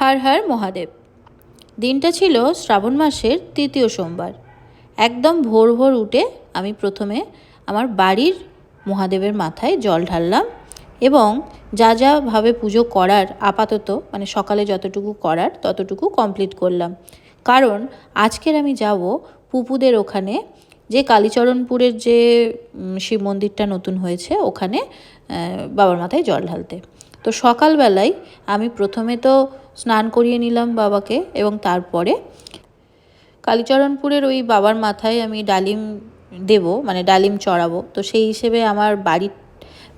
হার হার মহাদেব। দিনটা ছিল শ্রাবণ মাসের তৃতীয় সোমবার। একদম ভোর ভোর উঠে আমি প্রথমে আমার বাড়ির মহাদেবের মাথায় জল ঢাললাম এবং যা যাভাবে পুজো করার আপাতত মানে সকালে যতটুকু করার ততটুকু কমপ্লিট করলাম। কারণ আজকের আমি যাব পুপুদের ওখানে, যে কালীচরণপুরের যে শিব মন্দিরটা নতুন হয়েছে, ওখানে বাবার মাথায় জল ঢালতে। তো সকালবেলায় আমি প্রথমে তো স্নান করিয়ে নিলাম বাবাকে এবং তারপরে কালীচরণপুরের ওই বাবার মাথায় আমি ডালিম দেব মানে ডালিম চড়াবো। তো সেই হিসেবে আমার বাড়ির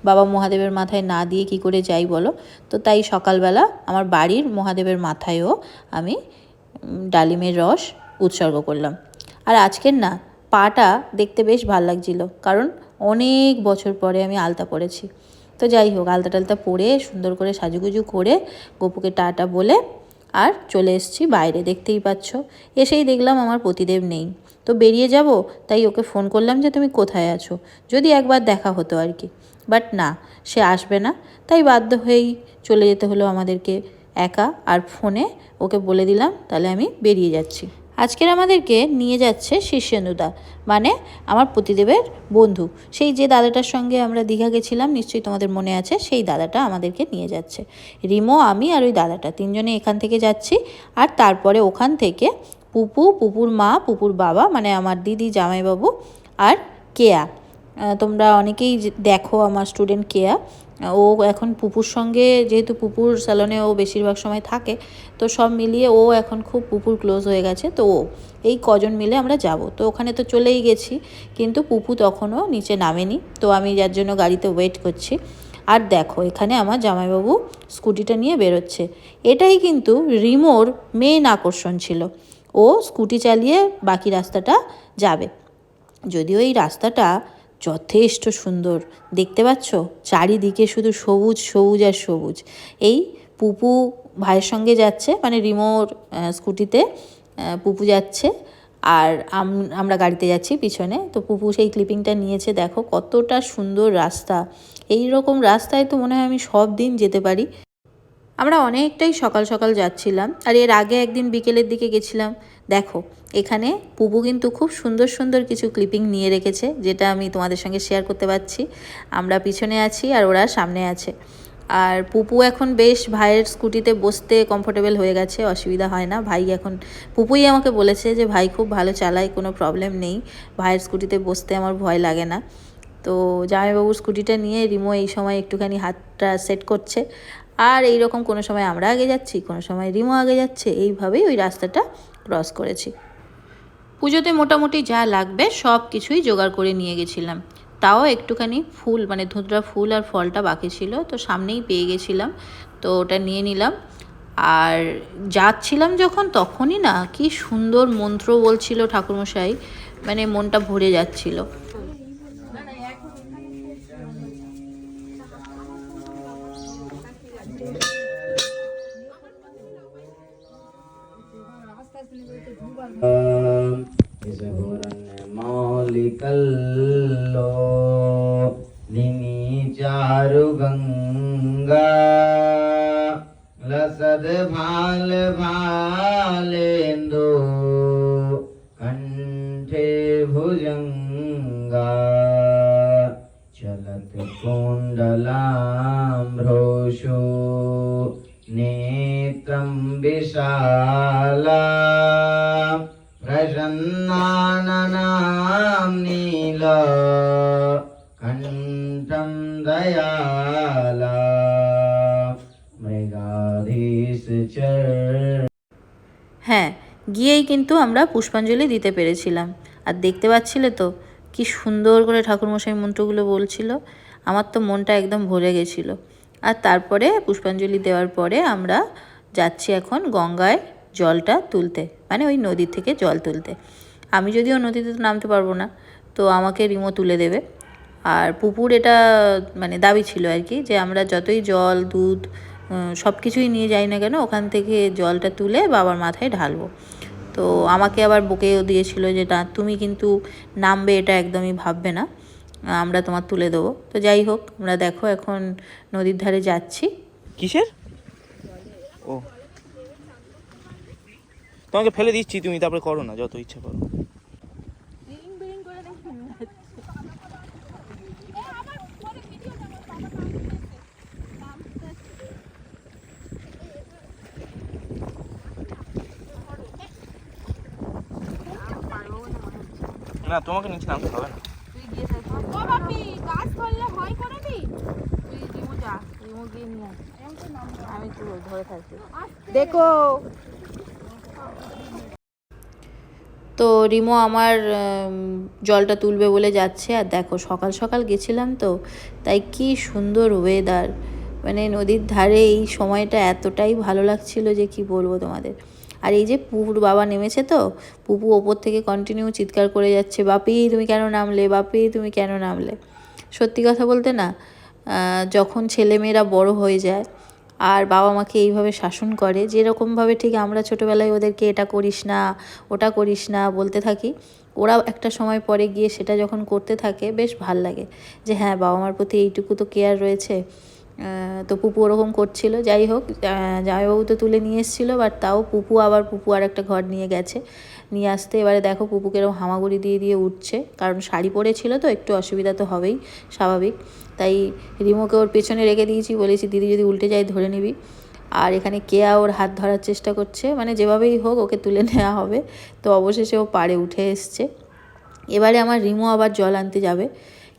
বাবা মহাদেবের মাথায় না দিয়ে কি করে যাই বলো? তো তাই সকালবেলা আমার বাড়ির মহাদেবের মাথায়ও আমি ডালিমের রস উৎসর্গ করলাম। আর আজকের না, পাটা দেখতে বেশ ভালো লাগছিল। কারণ অনেক বছর পরে আমি আলতা পরেছি। তো যাই হোক, আলতা টালতা পরে সুন্দর করে সাজুগুজু করে গপুকে টাটা বলে আর চলে এসেছি বাইরে, দেখতেই পাচ্ছ। এসেই দেখলাম আমার পতিদেব নেই। তো বেরিয়ে যাব? তাই ওকে ফোন করলাম যে তুমি কোথায় আছো? যদি একবার দেখা হতো আর কি। বাট না, সে আসবে না। তাই বাধ্য হয়েই চলে যেতে হলো আমাদেরকে একা। আর ফোনে ওকে বলে দিলাম, তাহলে আমি বেরিয়ে যাচ্ছি। আজকের আমাদেরকে নিয়ে যাচ্ছে শীর্ষেন্দুদা মানে আমার পতিদেবের বন্ধু। সেই যে দাদাটার সঙ্গে আমরা দীঘা গেছিলাম, নিশ্চয়ই তোমাদের মনে আছে, সেই দাদাটা আমাদেরকে নিয়ে যাচ্ছে। রিমো, আমি আর ওই দাদাটা, তিনজনে এখান থেকে যাচ্ছি, আর তারপরে ওখান থেকে পুপু, পুপুর মা, পুপুর বাবা মানে আমার দিদি, জামাইবাবু আর কেয়া। তোমরা অনেকেই দেখো আমার স্টুডেন্ট কেয়া। ও এখন পুপুর সঙ্গে, যেহেতু পুপুর স্যালনে ও বেশিরভাগ সময় থাকে, তো সব মিলিয়ে ও এখন খুব পুপুর ক্লোজ হয়ে গেছে। তো ও, এই কজন মিলে আমরা যাব। তো ওখানে তো চলেই গেছি, কিন্তু পুপু তখনও নিচে নামেনি। তো আমি যার জন্য গাড়িতে ওয়েট করছি। আর দেখো, এখানে আমার জামাইবাবু স্কুটিটা নিয়ে বেরোচ্ছে। এটাই কিন্তু রিমোর মেন আকর্ষণ ছিল। ও স্কুটি চালিয়ে বাকি রাস্তাটা যাবে। যদিও এই রাস্তাটা যথেষ্ট সুন্দর। দেখতে পাচ্ছ? চারিদিকে শুধু সবুজ সবুজ আর সবুজ। এই পুপু ভাইয়ের সঙ্গে যাচ্ছে মানে রিমোর স্কুটিতে পুপু যাচ্ছে আর আম- আমরা গাড়িতে যাচ্ছি পিছনে। তো পুপু সেই ক্লিপিংটা নিয়েছে, দেখো কতটা সুন্দর রাস্তা। এই রকম রাস্তায় তো মনে হয় আমি সব দিন যেতে পারি। আমরা অনেকটাই সকাল সকাল যাচ্ছিলাম আর এর আগে একদিন বিকেলের দিকে গেছিলাম। দেখো, এখানে পুপু কিন্তু খুব সুন্দর সুন্দর কিছু ক্লিপিং নিয়ে রেখেছে, যেটা আমি তোমাদের সঙ্গে শেয়ার করতে পারছি। আমরা পিছনে আছি আর ওরা সামনে আছে। আর পুপু এখন বেশ ভাইয়ের স্কুটিতে বসতে কমফোর্টেবল হয়ে গেছে, অসুবিধা হয় না। ভাই এখন, পুপুই আমাকে বলেছে যে, ভাই, খুব ভালো চালায়, কোনো প্রবলেম নেই। ভাইয়ের স্কুটিতে বসতে আমার ভয় লাগে না। তো জামাইবাবুর স্কুটিটা নিয়ে রিমো এই সময় একটুখানি হাতটা সেট করছে। আর এই রকম কোনো সময় আমরা আগে যাচ্ছি, কোনো সময় রিমো আগে যাচ্ছে, এইভাবেই ওই রাস্তাটা ক্রস করেছি। পুজোতে মোটামুটি যা লাগবে সব কিছুই জোগাড় করে নিয়ে গেছিলাম। তাও একটুখানি ফুল মানে ধুতরা ফুল আর ফলটা বাকি ছিল, তো সামনেই পেয়ে গেছিলাম, তো ওটা নিয়ে নিলাম। আর যাচ্ছিলাম যখন তখনই না, কি সুন্দর মন্ত্র বলছিল ঠাকুরমশাই মানে মনটা ভরে যাচ্ছিল। మౌలికల్లో లిని చారు గంగా లసద్ భాల భాలేందో కంఠే భుజంగా చలత్ चक्षुषो नेत्रं विशाला प्रसन्नाननां नील कण्ठं दयाला হ্যাঁ গিয়েই কিন্তু আমরা পুষ্পাঞ্জলি দিতে পেরেছিলাম। আর দেখতে পাচ্ছিলে তো, কি সুন্দর করে ঠাকুরমশাই মন্ত্রগুলো বলছিল। আমার তো মনটা একদম ভরে গেছিল। আর তারপরে পুষ্পাঞ্জলি দেওয়ার পরে আমরা যাচ্ছি এখন গঙ্গায় জলটা তুলতে মানে ওই নদীর থেকে জল তুলতে। আমি যদিও নদীতে তো নামতে পারব না, তো আমাকে রিমো তুলে দেবে। আর পুকুর এটা মানে দাবি ছিল আর কি, যে আমরা যতই জল, দুধ সব কিছুই নিয়ে যাই না কেন, ওখান থেকে জলটা তুলে বাবার মাথায় ঢালবো। তো আমাকে আবার বকেও দিয়েছিল যে তুমি কিন্তু নামবে এটা একদমই ভাববে না। আমরা তোমার তুলে দেবো। তো যাই হোক আমরা দেখো এখন নদীর ধারে যাচ্ছি। কিসের? ও। তোমাকে ফেলে দিচ্ছি তুমি, তারপরে করো না, যত ইচ্ছা করো। না, তোমাকে নিচে নামতে হবে না। গাছ ধরলে হয় করবি? তুই রিমু যা রিমু গিয়ে নিয়ে আমি একটু ধরে থাকছি দেখো। তো রিমো আমার জলটা তুলবে বলে যাচ্ছে আর দেখো সকাল সকাল গেছিলাম তো তাই কি সুন্দর ওয়েদার মানে নদীর ধারে এই সময়টা এতটাই ভালো লাগছিল যে কি বলব তোমাদের। আর এই যে পুপুর বাবা নেমেছে তো, পুপু ওপর থেকে কন্টিনিউ চিৎকার করে যাচ্ছে, বাপি, তুমি কেন নামলে? বাপি, তুমি কেন নামলে? সত্যি কথা বলতে না যখন ছেলেমেয়েরা বড় হয়ে যায় আর বাবা মাকে এইভাবে শাসন করে, যেরকমভাবে ঠিক আমরা ছোটোবেলায় ওদেরকে এটা করিস না, ওটা করিস না বলতে থাকি ওরা একটা সময় পরে গিয়ে সেটা যখন করতে থাকে, বেশ ভালো লাগে যে হ্যাঁ বাবা মার প্রতি এইটুকু তো কেয়ার রয়েছে। তো পুপু ওরকম করছিল, যাই হোক জামাইবাবু তো তুলে নিয়ে এসেছিল বাট তাও পুপু আবার পুপু আর একটা ঘর নিয়ে গেছে। নিয়ে আসতে এবারে দেখো পুপুকে এরকম হামাগুড়ি দিয়ে দিয়ে উঠছে, কারণ শাড়ি পরেছিল তো, একটু অসুবিধা তো হবেই, স্বাভাবিক। তাই রিমোকে ওর পেছনে রেখে দিয়েছি, বলেছি, দিদি যদি উল্টে যায়, ধরে নিবি। আর এখানে কেয়া ওর হাত ধরার চেষ্টা করছে মানে যেভাবেই হোক ওকে তুলে নেওয়া হবে, তো অবশেষে ও পাড়ে উঠে এসছে। এবারে আমার রিমো আবার জল আনতে যাবে,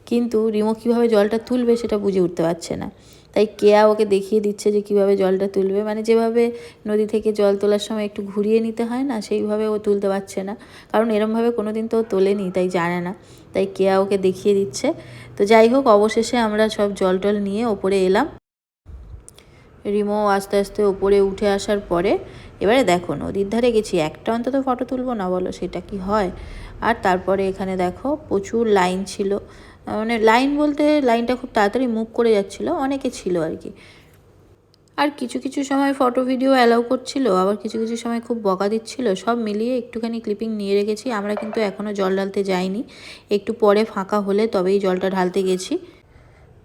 কিন্তু রিমো কীভাবে জলটা তুলবে সেটা বুঝে উঠতে পারছে না। তাই কেয়া ওকে দেখিয়ে দিচ্ছে যে কীভাবে জলটা তুলবে। মানে যেভাবে নদী থেকে জল তোলার সময় একটু ঘুরিয়ে নিতে হয় না, সেইভাবে ও তুলতে পারছে না। কারণ এরমভাবে কোনো দিন তো তোলেনি, তাই জানে না। তাই কেয়া ওকে দেখিয়ে দিচ্ছে। তো যাই হোক, অবশেষে আমরা সব জল টল নিয়ে ওপরে এলাম। রিমো আস্তে আস্তে ওপরে উঠে আসার পরে এবারে দেখো, নদীর ধারে গেছি, একটা অন্তত ফটো তুলবো না বলো সেটা কি হয়? আর তারপরে এখানে দেখো, প্রচুর লাইন ছিল। মানে লাইন বলতে লাইনটা খুব তাড়াতাড়ি মুভ করে যাচ্ছিল, অনেকে ছিল আর কি। আর কিছু কিছু সময় ফটো ভিডিও অ্যালাউ করছিল, আবার কিছু কিছু সময় খুব বকা দিচ্ছিল, সব মিলিয়ে একটুখানি ক্লিপিং নিয়ে রেখেছি। আমরা কিন্তু এখনও জল ঢালতে যাইনি। একটু পরে ফাঁকা হলে তবেই জলটা ঢালতে গেছি।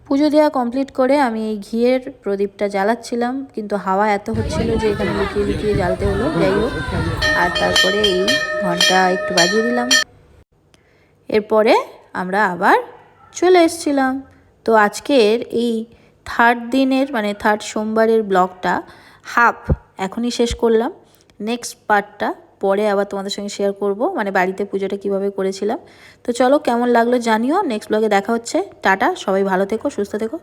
পুজো দেওয়া কমপ্লিট করে আমি এই ঘিয়ের প্রদীপটা জ্বালাচ্ছিলাম, কিন্তু হাওয়া এত হচ্ছিল যে এখানে লুকিয়ে লুকিয়ে জ্বালতে হলো। যাই হোক, আর তারপরে এই ঘণ্টা একটু বাজিয়ে দিলাম। এরপরে আমরা আবার চলে এসছিলাম। তো আজকের এই থার্ড দিনের মানে থার্ড সোমবারের ব্লগটা হাফ এখনই শেষ করলাম। নেক্সট পার্টটা পরে আবার তোমাদের সঙ্গে শেয়ার করব মানে বাড়িতে পুজোটা কীভাবে করেছিলাম। তো চলো কেমন লাগল জানিও নেক্সট ব্লগে দেখা হচ্ছে। টাটা, সবাই ভালো থেকো, সুস্থ থেকো।